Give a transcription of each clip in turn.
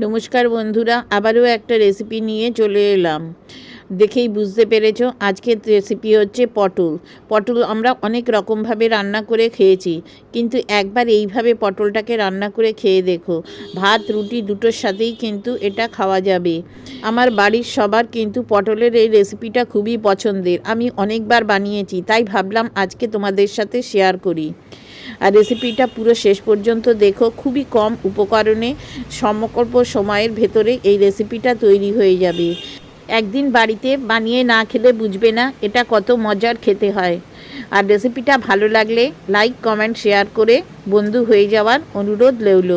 নমস্কার বন্ধুরা, আবারও একটা রেসিপি নিয়ে চলে এলাম। দেখেই বুঝতে পেরেছ, আজকের রেসিপি হচ্ছে পটল। পটল আমরা অনেক রকমভাবে রান্না করে খেয়েছি, কিন্তু একবার এইভাবে পটলটাকে রান্না করে খেয়ে দেখো। ভাত, রুটি দুটোর সাথেই কিন্তু এটা খাওয়া যাবে। আমার বাড়ির সবার কিন্তু পটলের এই রেসিপিটা খুবই পছন্দের। আমি অনেকবার বানিয়েছি, তাই ভাবলাম আজকে তোমাদের সাথে শেয়ার করি। আর রেসিপিটা পুরো শেষ পর্যন্ত দেখো। খুবই কম উপকরণে সমকল্প সময়ের ভেতরে এই রেসিপিটা তৈরি হয়ে যাবে। একদিন বাড়িতে বানিয়ে না খেলে বুঝবে না এটা কত মজার খেতে হয়। আর রেসিপিটা ভালো লাগলে লাইক কমেন্ট শেয়ার করে বন্ধু হয়ে যাওয়ার অনুরোধ রইল।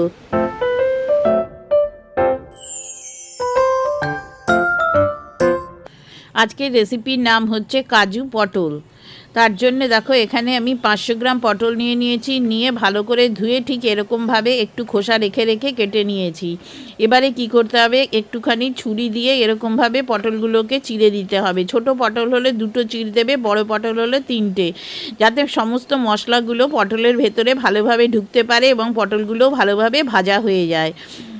আজকের রেসিপির নাম হচ্ছে কাজু পটল। তার জন্য দেখো, এখানে আমি পাঁচশো গ্রাম পটল নিয়ে নিয়েছি, নিয়ে ভালো করে ধুয়ে ঠিক এরকমভাবে একটু খোসা রেখে রেখে কেটে নিয়েছি। এবারে কি করতে হবে, একটুখানি ছুরি দিয়ে এরকমভাবে পটলগুলোকে চিড়ে দিতে হবে। ছোট পটল হলে দুটো চিড় দেবে, বড় পটল হলে তিনটে, যাতে সমস্ত মশলাগুলো পটলের ভেতরে ভালোভাবে ঢুকতে পারে এবং পটলগুলো ভালোভাবে ভাজা হয়ে যায়।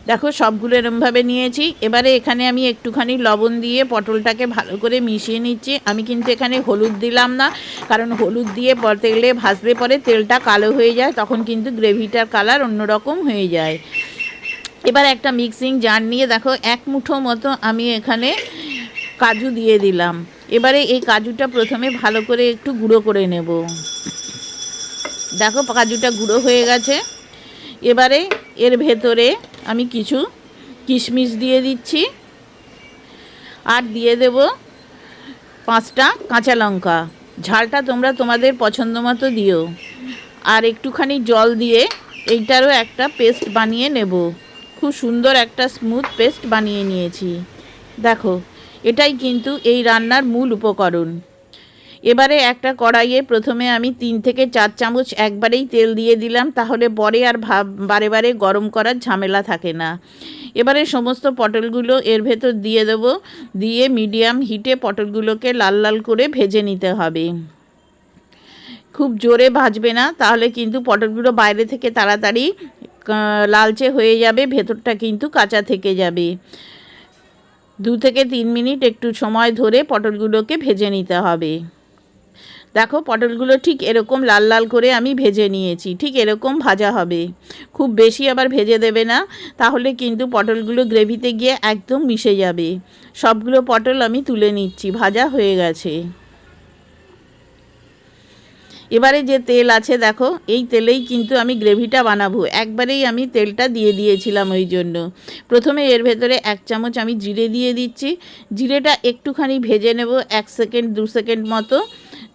দেখো, সবগুলো এরমভাবে নিয়েছি। এবারে এখানে আমি একটুখানি লবণ দিয়ে পটলটাকে ভালো করে মিশিয়ে নিচ্ছি। আমি কিন্তু এখানে হলুদ দিলাম না, কারণ হলুদ দিয়ে তেলে ভাজলে পরে তেলটা কালো হয়ে যায়, তখন কিন্তু গ্রেভিটার কালার অন্যরকম হয়ে যায়। এবার একটা মিক্সিং জার নিয়ে দেখো, এক মুঠো মতো আমি এখানে কাজু দিয়ে দিলাম। এবারে এই কাজুটা প্রথমে ভালো করে একটু গুঁড়ো করে নেব। দেখো, কাজুটা গুঁড়ো হয়ে গেছে। এবারে এর ভেতরে আমি কিছু কিশমিশ দিয়ে দিচ্ছি। আর দিয়ে দেব পাঁচটা কাঁচা লঙ্কা। ঝালটা তোমরা তোমাদের পছন্দ মতো দিও। আর একটুখানি জল দিয়ে এইটারও একটা পেস্ট বানিয়ে নেব। খুব সুন্দর একটা স্মুথ পেস্ট বানিয়ে নিয়েছি। দেখো, এটাই কিন্তু এই রান্নার মূল উপকরণ। এবারে একটা কড়াইয়ে প্রথমে আমি তিন থেকে চার চামচ একবারেই তেল দিয়ে দিলাম, তাহলে পরে আর ভাব, বারে বারে গরম করার ঝামেলা থাকে না। এবারে সমস্ত পটলগুলো এর ভেতর দিয়ে দেব, দিয়ে মিডিয়াম হিটে পটলগুলোকে লাল লাল করে ভেজে নিতে হবে। খুব জোরে ভাজবে না, তাহলে কিন্তু পটলগুলো বাইরে থেকে তাড়াতাড়ি লালচে হয়ে যাবে, ভেতরটা কিন্তু কাঁচা থেকে যাবে। দু থেকে তিন মিনিট একটু সময় ধরে পটলগুলোকে ভেজে নিতে হবে। দেখো পটলগুলো ঠিক এরকম লাল লাল করে আমি ভেজে নিয়েছি, ঠিক এরকম ভাজা হবে। খুব বেশি আবার ভেজে দেবে না, তাহলে কিন্তু পটলগুলো গ্রেভিতে গিয়ে একদম মিশে যাবে। সবগুলো পটল আমি তুলে নিচ্ছি, ভাজা হয়ে গেছে। এবারে যে তেল আছে দেখো, এই তেলেই কিন্তু আমি গ্রেভিটা বানাবো। একবারেই আমি তেলটা দিয়ে দিয়েছিলাম ওই জন্য। প্রথমে এর ভেতরে এক চামচ আমি জিরে দিয়ে দিচ্ছি। জিরেটা একটুখানি ভেজে নেব, এক সেকেন্ড, দু সেকেন্ড মতো।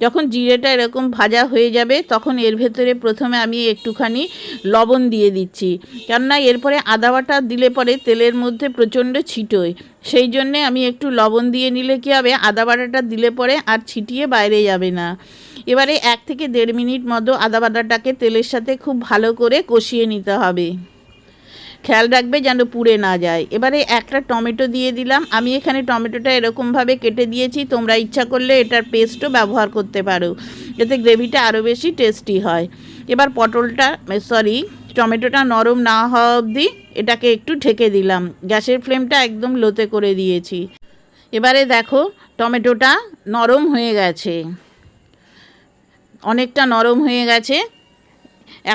যখন জিরেটা এরকম ভাজা হয়ে যাবে, তখন এর ভেতরে প্রথমে আমি একটুখানি লবণ দিয়ে দিচ্ছি। কেননা এরপরে আদা বাটা দিলে পরে তেলের মধ্যে প্রচণ্ড ছিটোয়। সেই জন্যে আমি একটু লবণ দিয়ে নিলে কী হবে, আদা বাটাটা দিলে পরে আর ছিটিয়ে বাইরে যাবে না। এবারে এক থেকে দেড় মিনিট মতো আদা বাটাটাকে তেলের সাথে খুব ভালো করে কষিয়ে নিতে হবে। খেয়াল রাখবে যেন পুড়ে না যায়। এবারে একটা টমেটো দিয়ে দিলাম। আমি এখানে টমেটোটা এরকমভাবে কেটে দিয়েছি। তোমরা ইচ্ছা করলে এটার পেস্টও ব্যবহার করতে পারো। যাতে গ্রেভিটা আরও বেশি টেস্টি হয়। এবার পটলটা সরি, টমেটোটা নরম না হওয়া অবধি এটাকে একটু ঢেকে দিলাম। গ্যাসের ফ্লেমটা একদম লোতে করে দিয়েছি। এবারে দেখো, টমেটোটা নরম হয়ে গেছে। অনেকটা নরম হয়ে গেছে।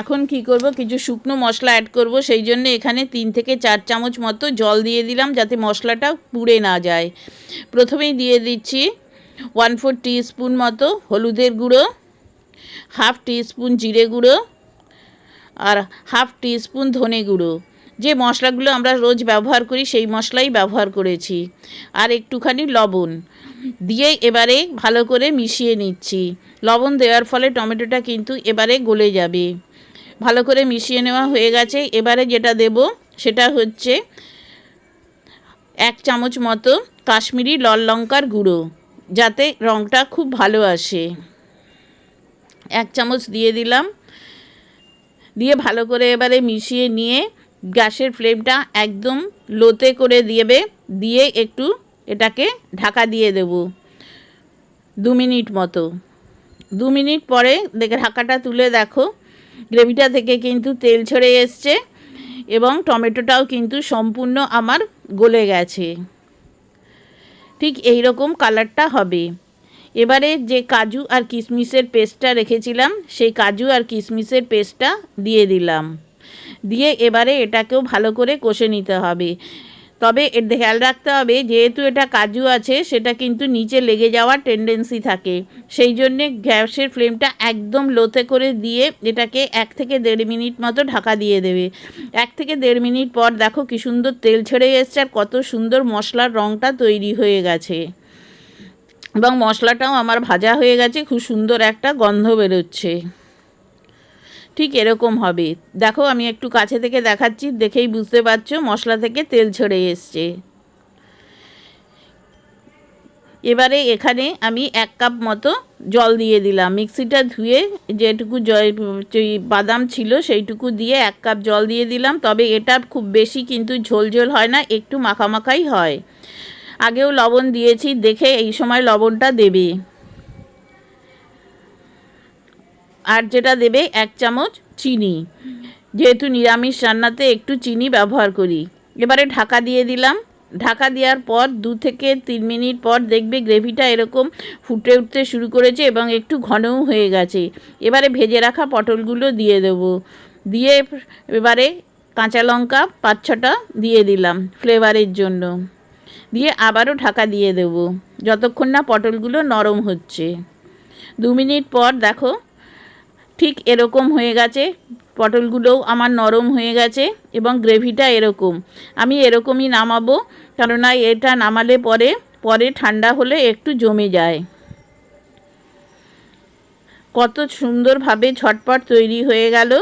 এখন কি করব? কিছু শুকনো মশলা অ্যাড করব। সেই জন্য এখানে তিন থেকে চার চামচ মতো জল দিয়ে দিলাম যাতে মশলাটা পুড়ে না যায়। প্রথমেই দিয়ে দিচ্ছি ওয়ান ফোর স্পুন মতো হলুদের গুঁড়ো হাফ স্পুন জিরে গুঁড়ো আর হাফ স্পুন ধনে গুঁড়ো। যে মশলাগুলো আমরা রোজ ব্যবহার করি সেই মশলাই ব্যবহার করেছি। আর একটুখানি লবণ দিয়ে এবারে ভালো করে মিশিয়ে নিচ্ছি। লবণ দেওয়ার ফলে টমেটোটা কিন্তু এবারে গলে যাবে। ভালো করে মিশিয়ে নেওয়া হয়ে গেছে। এবারে যেটা দেব সেটা হচ্ছে এক চামচ মতো কাশ্মীরি লাল লঙ্কার গুঁড়ো, যাতে রঙটা খুব ভালো আসে। এক চামচ দিয়ে দিলাম। দিয়ে ভালো করে এবারে মিশিয়ে নিয়ে গ্যাসের ফ্লেমটা একদম লোতে করে দিয়েবে দিয়ে একটু এটাকে ঢাকা দিয়ে দেব দু মিনিট মতো। দু মিনিট পরে দেখে ঢাকাটা তুলে দেখো। গ্রেভিটা থেকে কিন্তু তেল ছেড়ে এসছে এবং টমেটোটাও কিন্তু সম্পূর্ণ আমার গলে গেছে। ঠিক এই রকম কালারটা হবে। এবারে যে কাজু আর কিশমিশের পেস্টটা রেখেছিলাম, সেই কাজু আর কিশমিশের পেস্টটা দিয়ে দিলাম। দিয়ে এবারে এটাকেও ভালো করে কষে নিতে হবে। তবে খেয়াল রাখতে হবে, যেহেতু এটা কাজু আছে, সেটা কিন্তু নিচে লেগে যাওয়ার টেন্ডেন্সি থাকে। সেই জন্যে গ্যাসের ফ্লেমটা একদম লোতে করে দিয়ে এটাকে এক থেকে দেড় মিনিট মতো ঢাকা দিয়ে দেবে। এক থেকে দেড় মিনিট পর দেখো কি সুন্দর তেল ছেড়ে এসছে আর কত সুন্দর মশলার রঙটা তৈরি হয়ে গেছে। এবং মশলাটাও আমার ভাজা হয়ে গেছে, খুব সুন্দর একটা গন্ধ বেরোচ্ছে। ঠিক এরকম হবে। দেখো, আমি একটু কাছে থেকে দেখাচ্ছি, দেখেই বুঝতে পারছ, মশলা থেকে তেল ছেড়ে এসছে। এবারে এখানে আমি এক কাপ মতো জল দিয়ে দিলাম। মিক্সিটা ধুয়ে যেটুকু বাদাম ছিল সেইটুকু দিয়ে এক কাপ জল দিয়ে দিলাম। তবে এটা খুব বেশি কিন্তু ঝোল ঝোল হয় না, একটু মাখামাখাই হয়। আগেও লবণ দিয়েছি, দেখে এই সময় লবণটা দেবে। আর যেটা দেবে এক চামচ চিনি। যেহেতু নিরামিষ রান্নাতে একটু চিনি ব্যবহার করি। এবারে ঢাকা দিয়ে দিলাম। ঢাকা দেওয়ার পর দু থেকে তিন মিনিট পর দেখবে গ্রেভিটা এরকম ফুটে উঠতে শুরু করেছে এবং একটু ঘনও হয়ে গেছে। এবারে ভেজে রাখা পটলগুলো দিয়ে দেব। দিয়ে এবারে কাঁচা লঙ্কা পাঁচ ছটা দিয়ে দিলাম ফ্লেভারের জন্য। দিয়ে আবারও ঢাকা দিয়ে দেব। যতক্ষণ না পটলগুলো নরম হচ্ছে। দু মিনিট পর দেখো ঠিক এরকম হয়ে গেছে। পটলগুলোও আমার নরম হয়ে গেছে এবং গ্রেভিটা এরকম। আমি এরকমই নামাবো, কেননা এটা নামালে পরে পরে ঠান্ডা হলে একটু জমে যায়। কত সুন্দরভাবে ঝটপট তৈরি হয়ে গেল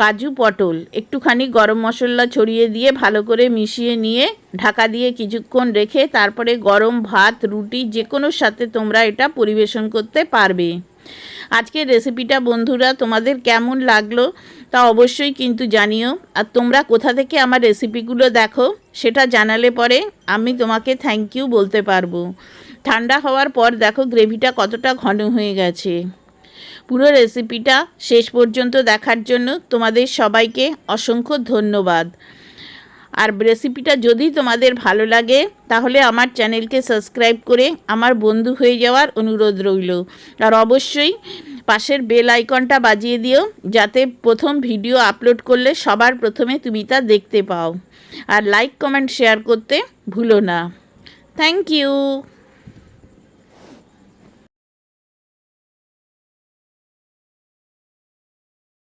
কাজু পটল। একটুখানি গরম মশলা ছড়িয়ে দিয়ে ভালো করে মিশিয়ে নিয়ে ঢাকা দিয়ে কিছুক্ষণ রেখে তারপরে গরম ভাত, রুটি যে কোনোর সাথে তোমরা এটা পরিবেশন করতে পারবে। আজকের রেসিপিটা বন্ধুরা তোমাদের কেমন লাগল তা অবশ্যই কিন্তু জানিও। আর তোমরা কোথা থেকে আমার রেসিপিগুলো দেখো সেটা জানালে পরে আমি তোমাকে থ্যাংক ইউ বলতে পারব। ঠান্ডা হওয়ার পর দেখো গ্রেভিটা কতটা ঘন হয়ে গেছে। পুরো রেসিপিটা শেষ পর্যন্ত দেখার জন্য তোমাদের সবাইকে অসংখ্য ধন্যবাদ। আর রেসিপিটা যদি তোমাদের ভালো লাগে, তাহলে আমার চ্যানেলকে সাবস্ক্রাইব করে আমার বন্ধু হয়ে যাওয়ার অনুরোধ রইল। আর অবশ্যই পাশের বেল আইকনটা বাজিয়ে দিও, যাতে প্রথম ভিডিও আপলোড করলে সবার প্রথমে তুমি তা দেখতে পাও। আর লাইক কমেন্ট শেয়ার করতে ভুলো না। Thank you